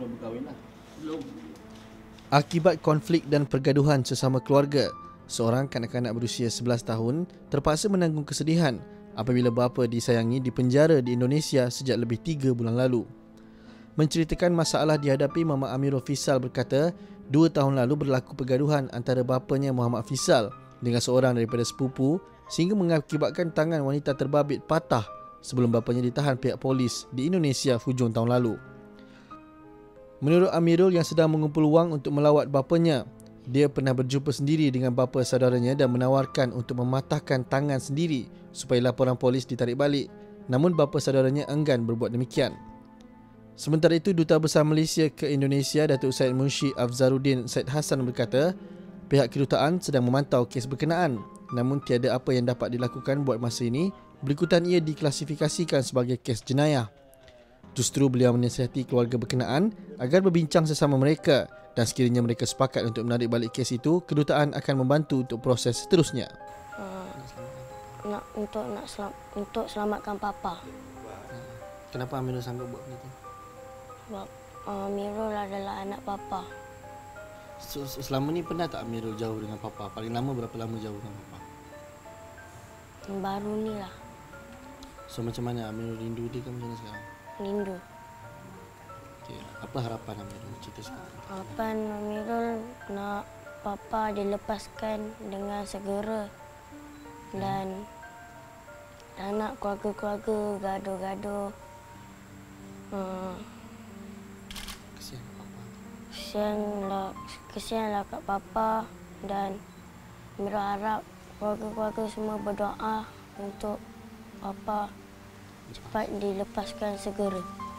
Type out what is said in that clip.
belum berkahwin lah. Belum. Akibat konflik dan pergaduhan sesama keluarga, seorang kanak-kanak berusia 11 tahun terpaksa menanggung kesedihan apabila bapa disayangi dipenjara di Indonesia sejak lebih 3 bulan lalu. Menceritakan masalah dihadapi Mama Amirul Fisal berkata, dua tahun lalu berlaku pergaduhan antara bapanya Muhammad Fisal dengan seorang daripada sepupu sehingga mengakibatkan tangan wanita terbabit patah sebelum bapanya ditahan pihak polis di Indonesia hujung tahun lalu. Menurut Amirul yang sedang mengumpul wang untuk melawat bapanya, dia pernah berjumpa sendiri dengan bapa saudaranya dan menawarkan untuk mematahkan tangan sendiri supaya laporan polis ditarik balik. Namun bapa saudaranya enggan berbuat demikian. Sementara itu, Duta Besar Malaysia ke Indonesia, Datuk Syed Munshi Afzaruddin Syed Hassan berkata, pihak kedutaan sedang memantau kes berkenaan. Namun tiada apa yang dapat dilakukan buat masa ini, berikutan ia diklasifikasikan sebagai kes jenayah. Justru beliau menasihati keluarga berkenaan agar berbincang sesama mereka dan sekiranya mereka sepakat untuk menarik balik kes itu, kedutaan akan membantu untuk proses seterusnya. Uh, nak untuk nak selam, untuk selamatkan papa. Kenapa Amirul sanggup buat begitu? Sebab uh, Amirul adalah anak papa. So, so, selama ni pernah tak Amirul jauh dengan papa? Paling lama berapa lama jauh dengan papa? Baru ni lah. So macam mana Amirul rindu dia kan macam mana sekarang? Rindu. Okay. Apa harapan Amirul? Cerita sikit. Harapan Amirul nak papa dilepaskan dengan segera dan dan nak keluarga-keluarga gaduh-gaduh. Hmm, Kesian papa. kesianlah kesianlah kat papa dan Amirul harap keluarga-keluarga semua berdoa untuk papa cepat dilepaskan segera.